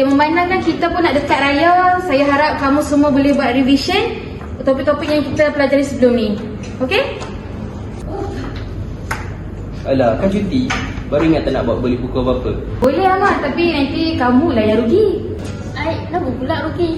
Okey, memandangkan kita pun nak dekat raya, saya harap kamu semua boleh buat revision topik-topik yang kita pelajari sebelum ni. Okey? Alah, kan cuti. Baru ingat tak nak buat beli buku apa-apa. Boleh Ahmad, tapi nanti kamu lah yang rugi. Ai, kenapa pula rugi?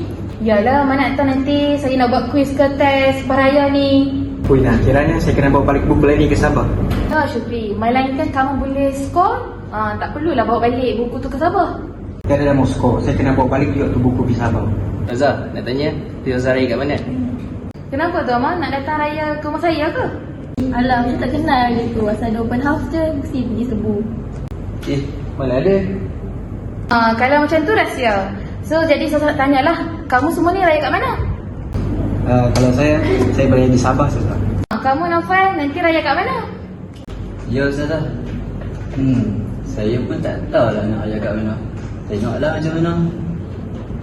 Yalah, mana nak tahu nanti saya nak buat kuis ke test paraya ni. Ui nah, kiranya saya kena bawa balik buku lain ni ke Sabah. Ya Syukri, melainkan kamu boleh skor, ah, tak perlulah bawa balik buku tu ke Sabah. Tiada dah Moskow, saya kena bawa balik juga tu buku ke Sabah. Azhar, nak tanya, Tio Zari kat mana? Kenapa tu Ahmad? Nak datang raya ke rumah saya ke? Alah, macam tak kenal gitu. Asal ada open house je, mesti pergi sebu. Eh, mana ada? Ah, kalau macam tu rahsia. So jadi saya nak tanyalah, kamu semua ni raya kat mana? Uh, kalau saya, saya berada di Sabah Ustaz. Ah, kamu Naufal nanti raya kat mana? Ya Ustazah. Hmm, saya pun tak tahu lah nak ayah kat mana. Tengoklah macam mana.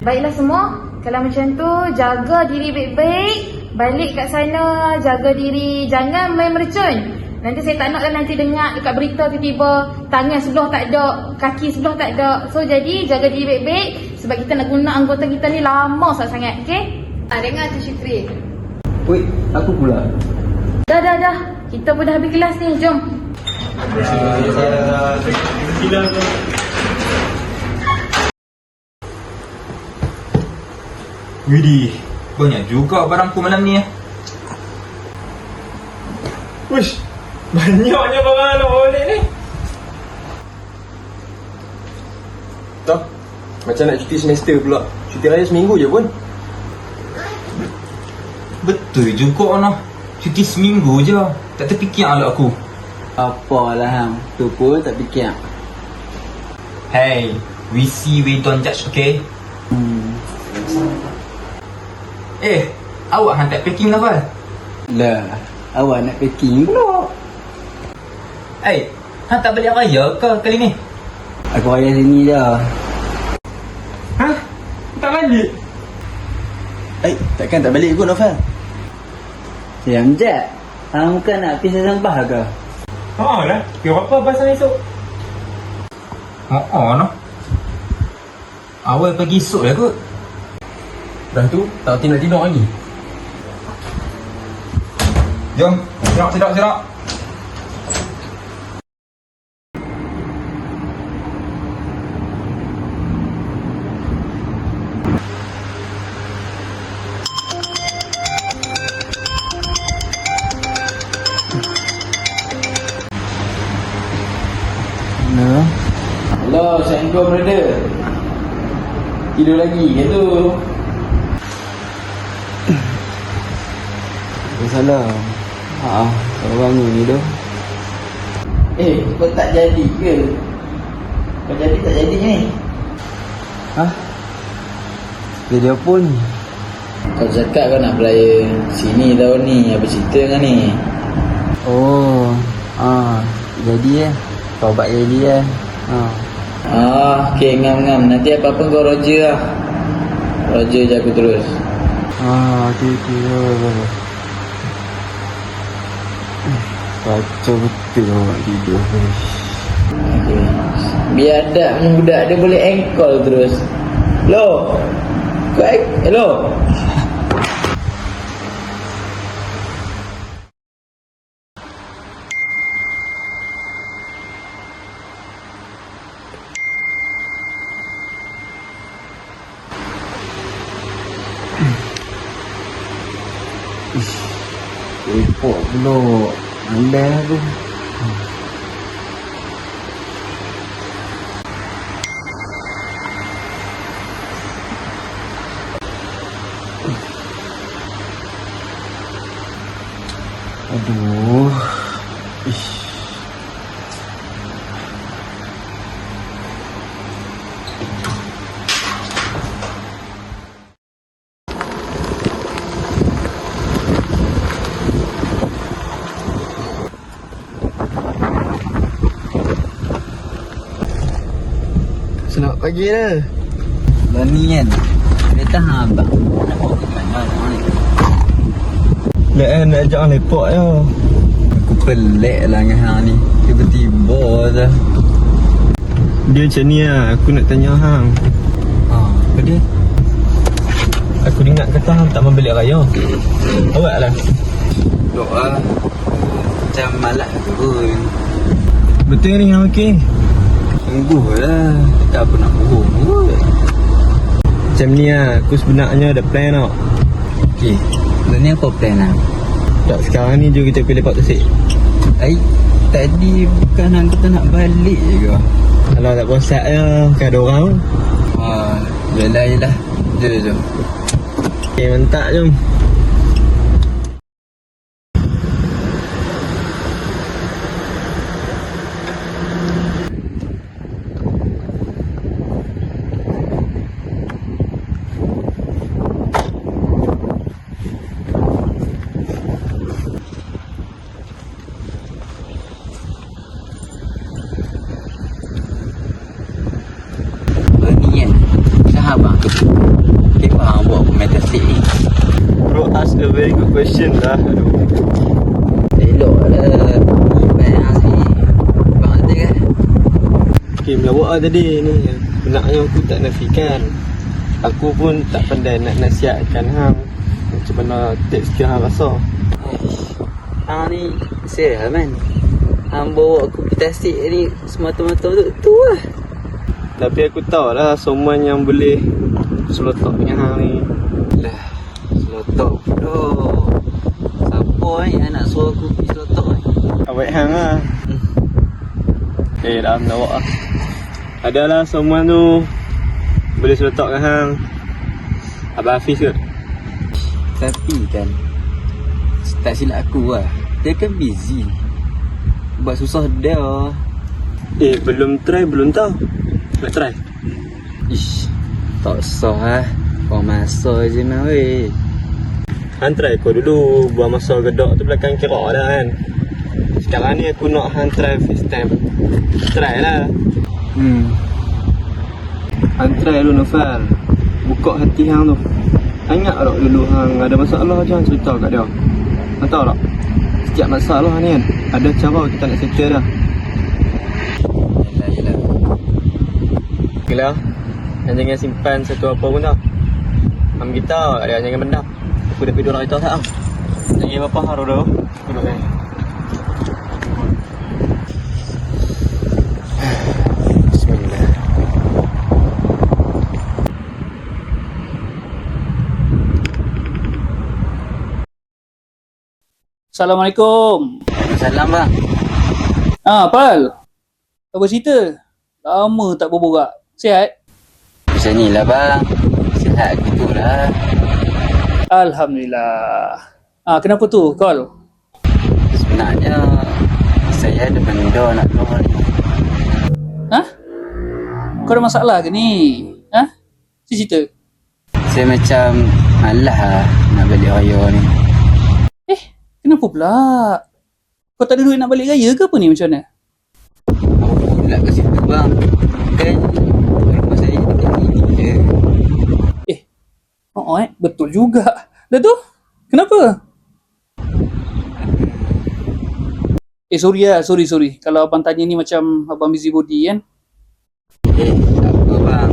Baiklah semua, kalau macam tu jaga diri baik-baik. Balik kat sana, jaga diri, jangan main mercun. Nanti saya tak naklah nanti dengar dekat berita tiba-tiba tangan sebelah tak ada, kaki sebelah tak ada. So jadi jaga diri baik-baik sebab kita nak guna anggota kita ni lama sangat-sangat, okey? Ah, dengar tu Syukri. Ui, aku pula. Dah dah dah, kita pun dah habis kelas ni, jom. Widih, banyak juga barangku malam ni eh. Wish, banyaknya barang nak oleh ni. Tak, macam nak cuti semester pula. Cuti raya seminggu je pun. Betul juga noh. Cuti seminggu je. Tak terfikir lah aku. Apalah hang, tu pun tak fikir. Hey, we see we don't judge, okay? Hmm. Eh, awak hang tak packing lah, Fal? Lah, awak nak packing pula. Eh, hang tak balik raya ke kali ni? Aku raya sini je. Ha? Tak balik? Eh, takkan tak balik kot Novel? Sayang je. Hang bukan nak pisah sampah ke? Ha lah, kira apa pasal esok? Oh, oh noh. Awal pagi esok lah kot. Dah tu, tak tinggal tidur lagi. Jom, sirak, sirak, sirak. Hello? Hello, Assalamualaikum brother. Tidur lagi ke tu? Salam. Ha, kalau bangun ni tu. Eh, kau tak jadi ke? Kau jadi tak jadi ni? Ha? Jadi apa ni? Kau cakap kau nak belaya sini tahun ni. Apa cerita dengan ni? Oh, ah, jadi eh. Kau buat jadi eh. Ha. Ah, okay, ngam-ngam. Nanti apa-apa kau Roger lah. Je aku terus. Ah, okey okey. Ya, Kacau betul awak tidur. Biar ada budak dia boleh engkol terus. Hello? Kau Hello? Repot pula. Anda tu. Aduh. Ish. Selamat pagi dah. Bani kan? Dia tahan abang. Nak bawa ke mana nak ni? Lek kan nak ajak lepak ya. Aku pelik lah dengan hang ni. Tiba-tiba je. Dia macam ni lah Aku nak tanya hang Ah, apa dia? Aku dengar kata hang tak membeli raya Awak lah Doa Macam malas aku pun Betul ni hang okey Sungguh lah. Tak apa nak bohong kot Macam ni lah Aku sebenarnya ada plan tau. Okay Sebenarnya apa plan lah? Tak sekarang ni jom kita pergi lepak tasik Ai, tadi bukan hang kata nak balik je ke? Kalau tak bosak je Kan ada orang. Ah, yelah yelah Jom jom Okay mentak jom Oh ni kan Sahabat aku Okay faham buat aku main tasik ni Bro ask a very good question lah Aduh Elok lah Baik asli Bang ada kan Tadi ni Sebenarnya aku tak nafikan. Aku pun tak pandai nak nasihatkan hang. Macam mana tekstur hang rasa. Hang ni Serius lah man. Hang bawa aku pergi tasik ni Semata-mata untuk tu lah. Tapi aku tahu lah Someone yang boleh Selotok dengan hang ni. Lah Selotok pula Siapa ni yang nak suruh aku pergi selotok ni Awet hang lah. Eh dah melawak lah Adalah someone tu Boleh selotok dengan hang? Abang Hafiz ke? Tapi kan Tak silap aku lah. Dia kan busy. Buat susah dia. Eh belum try belum tahu. Nak try? Ish Tak usah lah. Kau masa je mah weh. Han try kau dulu Buang masa gedok tu belakang kira dah kan? Sekarang ni aku nak Han try FaceTime Try lah Hmm. Han try dulu Nofal. Buka hati hang tu. Ingat tak dulu hang ada masalah je hang cerita kat dia. Hang tahu tak? Setiap masalah ni kan Ada cara kita nak settle dah Yelah yelah Gila Dan jangan simpan satu apa pun tau Hang kita ada jangan benda. Aku dah tidur hari tu tak? Tau Jangan apa haru dah Duduk ni Assalamualaikum. Salam bang Ah, Pal. Apa cerita? Lama tak berborak. Sihat? Macam ni lah bang Sihat gitu lah Alhamdulillah. Ah, kenapa tu? Call. Sebenarnya Saya ada benda nak keluar ni Ha? Kau ada masalah ke ni? Ha? Si cerita. Saya macam Malah lah Nak balik raya ni Eh, kenapa pula? Kau tak ada duit nak balik raya ke apa ni macam mana? Apa pula ke situ bang Kan Rumah saya dekat sini je Oh, eh, betul juga. Dah tu? Kenapa? Eh, sorry lah. Sorry, sorry. Kalau abang tanya ni macam abang busy body kan? Eh tak apa bang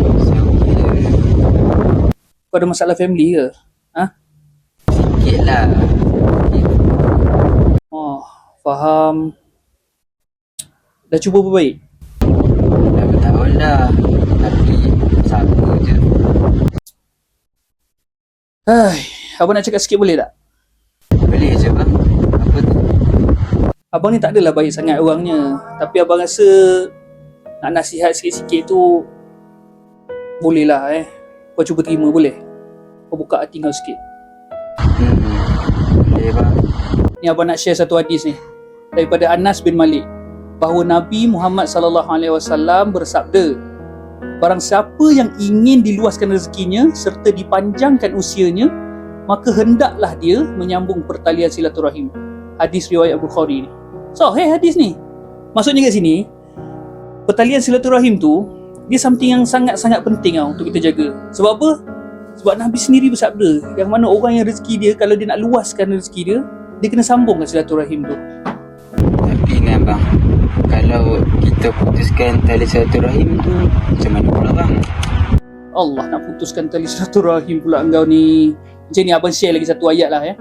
Kau ada masalah family ke? Ha? Sikit lah Oh, faham. Dah cuba berbaik? Dah bertahun dah Tapi Sama je Hai, abang nak cakap sikit boleh tak? Boleh je bang Apa tu Abang ni tak adalah baik sangat orangnya. Tapi abang rasa nak nasihat sikit-sikit tu boleh lah eh. Kau cuba terima boleh? Kau buka hati kau sikit. Hmm Boleh bang Ni abang nak share satu hadis ni daripada Anas bin Malik bahawa Nabi Muhammad sallallahu alaihi wasallam bersabda Barang siapa yang ingin diluaskan rezekinya serta dipanjangkan usianya maka hendaklah dia menyambung pertalian silaturahim. Hadis riwayat Bukhari ni. So, hey hadis ni. Maksudnya kat sini pertalian silaturahim tu dia something yang sangat-sangat penting tau untuk kita jaga. Sebab apa? Sebab Nabi sendiri bersabda yang mana orang yang rezeki dia kalau dia nak luaskan rezeki dia dia kena sambungkan silaturahim tu. Bang Kalau kita putuskan tali silaturahim tu Macam mana pula bang? Allah nak putuskan tali silaturahim pula engkau ni. Macam ni abang share lagi satu ayat lah ya.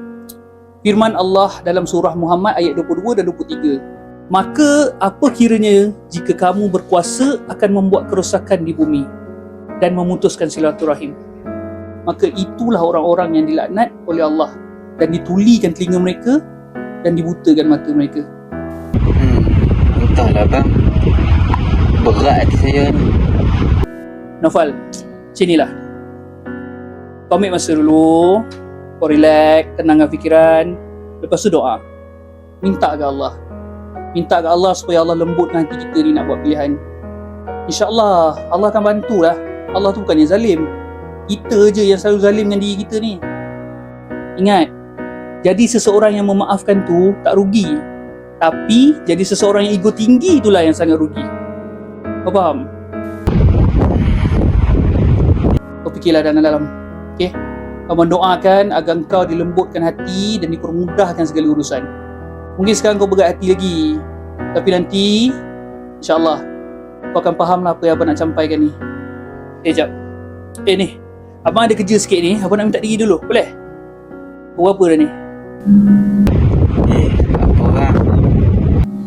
Firman Allah dalam surah Muhammad ayat 22 dan 23. Maka apa kiranya jika kamu berkuasa akan membuat kerosakan di bumi dan memutuskan silaturahim. Maka itulah orang-orang yang dilaknat oleh Allah dan ditulikan telinga mereka dan dibutakan mata mereka. Entahlah bang Berat hati saya ni Naufal, macam inilah. Kau ambil masa dulu, kau relax, tenangkan fikiran. Lepas tu doa. Minta ke Allah. Minta ke Allah supaya Allah lembutkan hati kita ni nak buat pilihan. InsyaAllah, Allah akan bantulah. Allah tu bukannya zalim. Kita je yang selalu zalim dengan diri kita ni. Ingat, jadi seseorang yang memaafkan tu tak rugi. Tapi, jadi seseorang yang ego tinggi itulah yang sangat rugi. Kau faham? kau fikirlah dalam-dalam. Okey? Kau mendoakan agar kau dilembutkan hati dan dipermudahkan segala urusan. Mungkin sekarang kau berat hati lagi. Tapi nanti, insyaAllah, kau akan faham lah apa yang abang nak sampaikan ni. Eh, jap. Eh, ni. Abang ada kerja sikit ni. Abang nak minta diri dulu. Boleh? Pukul apa dah ni?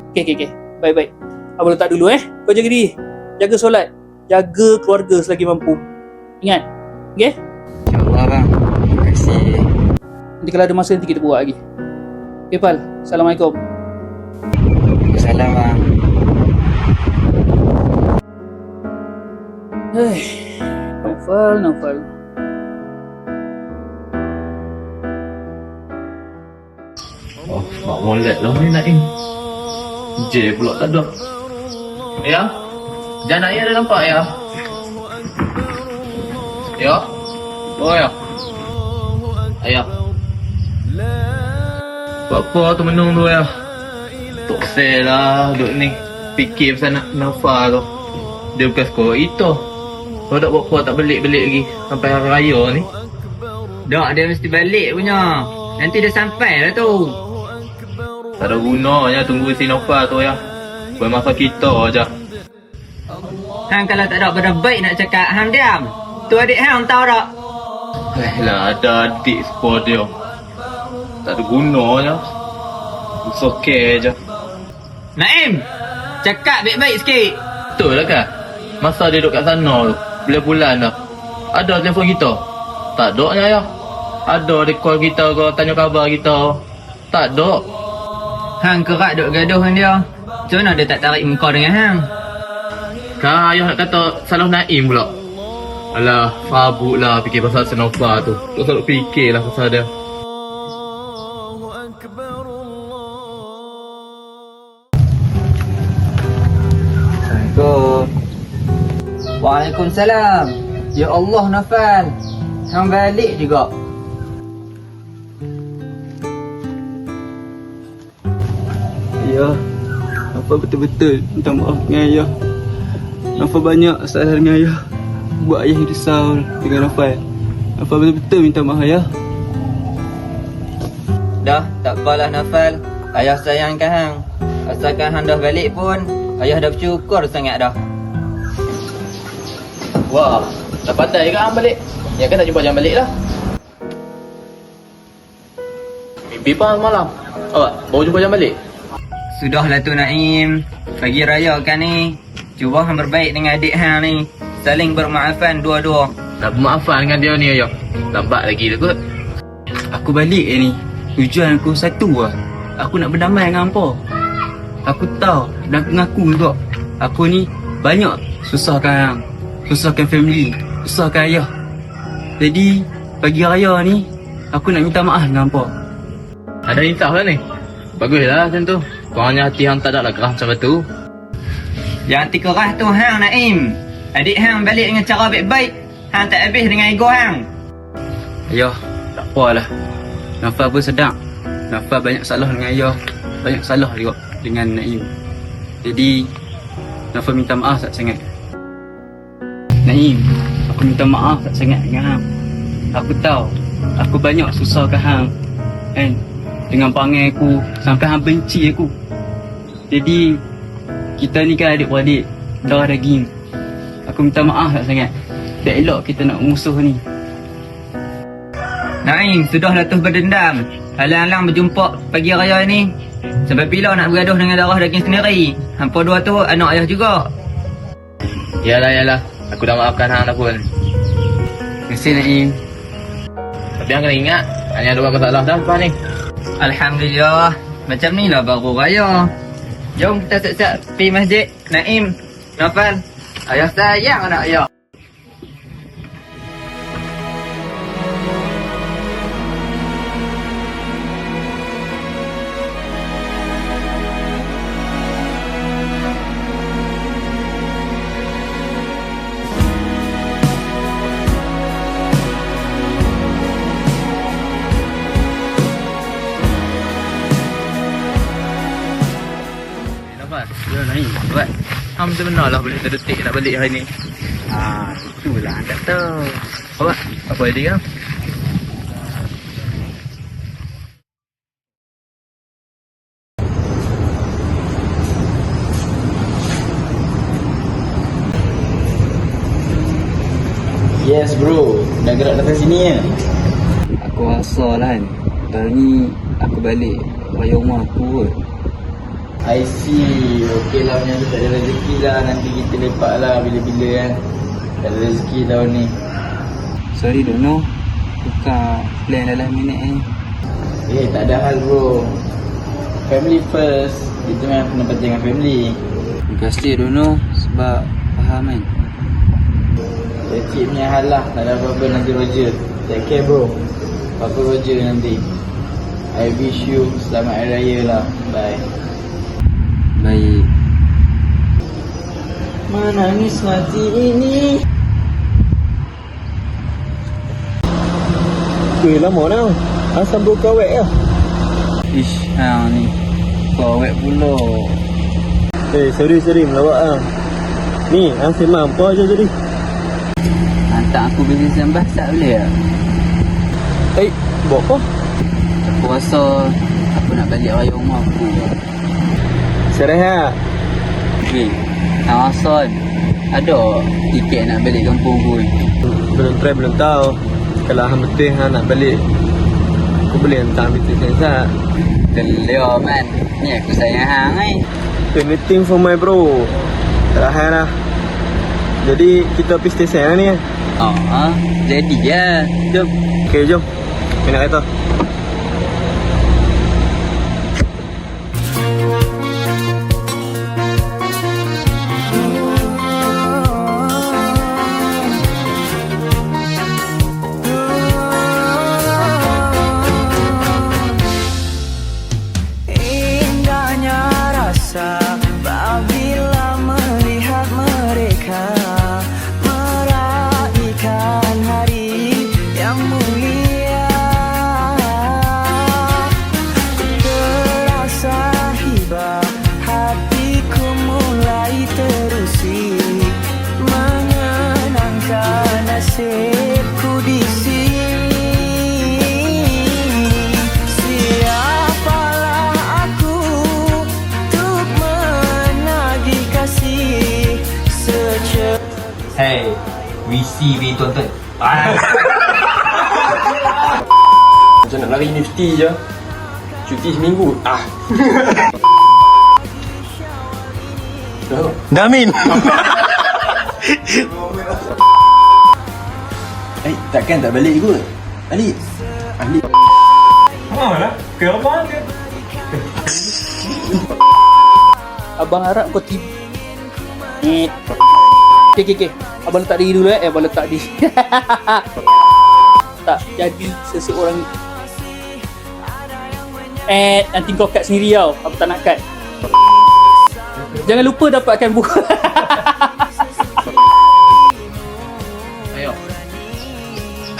Apa bang? Okey, okey, okey. Baik-baik. Abang letak dulu eh. Kau jaga diri. Jaga solat. Jaga keluarga selagi mampu. Ingat. Okey? InsyaAllah bang Terima kasih Nanti kalau ada masa nanti kita buat lagi. Okay, Pal. Assalamualaikum. Salam bang Hei, Naufal, Naufal. Oh, mak molek lah ni Naim. J pula tak ada. Ya? Jangan ayah dah nampak ya? Ya? Oh ya? Ayah. Buat apa tu menung tu ya? Tok lah duduk ni. Fikir pasal nak Nafa tu. Dia bukan sekolah itu. Kau tak buat apa tak balik-balik lagi sampai hari raya ni. Dok, dia mesti balik punya. Nanti dia sampai lah tu. Tak ada gunanya tunggu si Nova tu ya. Buat masa kita aja. Hang kalau tak ada benda baik nak cakap, hang diam. Tu adik hang tahu tak? Eh lah ada adik sport dia. Tak ada gunanya. It's okay je. Naim, cakap baik-baik sikit. Betul lah kan? Masa dia duduk kat sana tu. Bulan-bulan dah. Ada telefon kita? Tak ada nya ya. Ada dia call kita ke tanya khabar kita. Tak ada. Hang kerak duk gaduh dengan dia. Macam mana dia tak tarik muka dengan hang? Kan ayah nak kata salah Naim pula. Alah, fabuk lah fikir pasal Senova tu. Tak selalu fikir lah pasal dia. Assalamualaikum. Waalaikumsalam. Ya Allah Nafal. Hang balik juga. Ya Apa betul-betul minta maaf dengan ayah Nafa banyak salah dengan ayah Buat ayah risau dengan Nafa Nafa betul-betul minta maaf ayah Dah, tak apalah Nafal. Ayah sayangkan hang. Asalkan hang dah balik pun, ayah dah bersyukur sangat dah. Wah, dah pandai ke hang balik? Ya kan tak jumpa jam balik lah. Mimpi apa malam? Awak, baru jumpa jam balik? Sudahlah tu Naim. Pagi raya kan ni. Cuba hang berbaik dengan adik hang ni. Saling bermaafan dua-dua. Nak bermaafan dengan dia ni ayah. Lambat lagi dah kot. Aku balik eh ni Tujuan aku satu lah Aku nak berdamai dengan hampa Aku tahu dan aku ngaku juga Aku ni banyak susahkan hang Susahkan family Susahkan ayah Jadi pagi raya ni Aku nak minta maaf dengan hampa Ada insaf lah ni. Baguslah macam tu. Kurangnya hati hang tak ada lah kerah macam tu. Yang hati kerah tu hang Naim. Adik hang balik dengan cara baik-baik. Hang tak habis dengan ego hang. Ayah tak apalah. Nafa pun sedap. Nafa banyak salah dengan ayah Banyak salah juga dengan Naim. Jadi Nafa minta maaf tak sangat. Naim Aku minta maaf tak sangat dengan hang. Aku tahu Aku banyak susahkan hang. Kan? Dengan panggil aku Sampai hang benci aku Jadi Kita ni kan adik-beradik Darah daging Aku minta maaf tak sangat Tak elok kita nak musuh ni Naim, sudahlah tu berdendam. Alang-alang berjumpa pagi raya ni. Sampai bila nak bergaduh dengan darah daging sendiri? Hampa dua tu anak ayah juga. Yalah, yalah. Aku dah maafkan hang dah pun. Kasih Naim Tapi hang kena ingat, hanya ada buat masalah dah lepas ni. Alhamdulillah. Macam ni lah baru raya. Jom kita siap-siap pergi masjid. Naim, Nafal. Ayah sayang anak ayah. Ya Naim Buat Hang benar lah boleh terdetik nak balik hari ni. Ah, itulah anda tahu Apa? Apa idea kan? Yes bro, dah gerak datang sini ya. Aku rasa lah kan Tahun ni aku balik Raya rumah aku kot I see. Okey lah macam tu tak ada rezeki lah. Nanti kita lepak lah bila-bila kan. Tak ada rezeki tahun ni. Sorry Dono Tukar plan dalam minit ni Eh tak ada hal bro. Family first. Kita memang kena penting dengan family. Terima kasih Dono Sebab faham kan Kecil punya hal lah. Tak ada apa-apa nanti Roger. Take care bro. Papa Roger nanti. I wish you selamat hari raya lah. Bye. Baik Menangis hati ini. Eh, lama dah. Asam bro kawek lah. Ish, hang ni Kawet pula Eh, sorry, sorry. Melawak lah. Ni, asam mampu aja jadi. Hantar aku bisnes yang basah boleh tak? Eh, buat apa? Aku rasa Aku nak balik raya rumah aku Serehat. Okay Hang rasa Ada tiket nak balik kampung pun Belum try, belum tahu. Kalau hang betul hang nak balik, aku boleh hantar bisnes sensat. Gelia man Ni aku sayang hang eh Anything for my bro. Terakhir lah. Jadi, kita pergi stesen lah ni? Oh, ha? Jadi ya Jom Okay, jom. Nak kereta. See we tonton. Ah. Macam nak lari universiti je. Cuti seminggu. Ah. Damin. Eh, takkan tak balik kot? Balik. Balik. Oh lah. Ke apa dia? Abang harap kau tiba Eh Okay okay okay Abang letak diri dulu eh. Abang letak diri. Tak jadi seseorang. Eh nanti kau cut sendiri tau. Aku tak nak cut? Jangan lupa dapatkan buku. Ayo.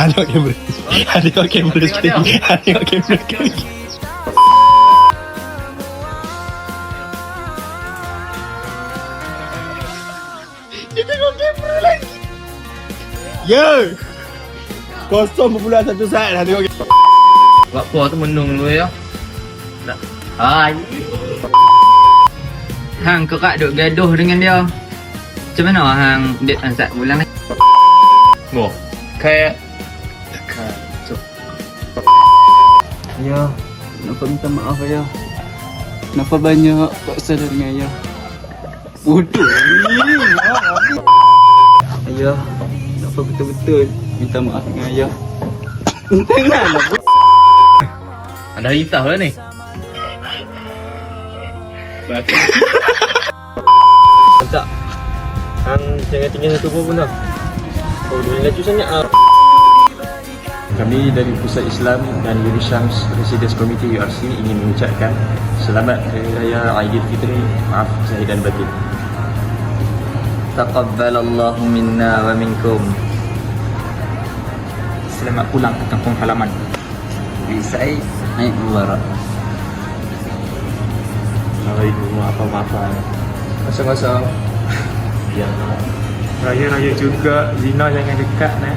Ada kamera. Ada kamera. Ada kamera Ya. Kosong berbulan satu saat dah tengok. Buat apa tu menung dulu ya. Nak. Hai. hang kerak duk gaduh dengan dia. Macam mana hang date Ansat ulang ni? Wah, kayak Ayah, kenapa minta maaf ayah? Kenapa banyak tak sadar dengan ayah? Bodoh ni. Ayah, kenapa betul-betul minta maaf dengan ayah? Janganlah ada risau lah ni. Tak. Hang jangan tinggal satu pun dah. Oh, dia laju sangat ah. Kami dari Pusat Islam dan Yuri Syams Residence Committee URC ingin mengucapkan Selamat Hari Raya Aidilfitri Maaf Zahir dan Batin Taqabbalallahu minna wa minkum. Selamat pulang ke kampung halaman. Bisaid naik mubarak. Assalamualaikum Maaf-maafan Kosong-kosong. Ya Raya-raya juga Zina jangan dekat nah.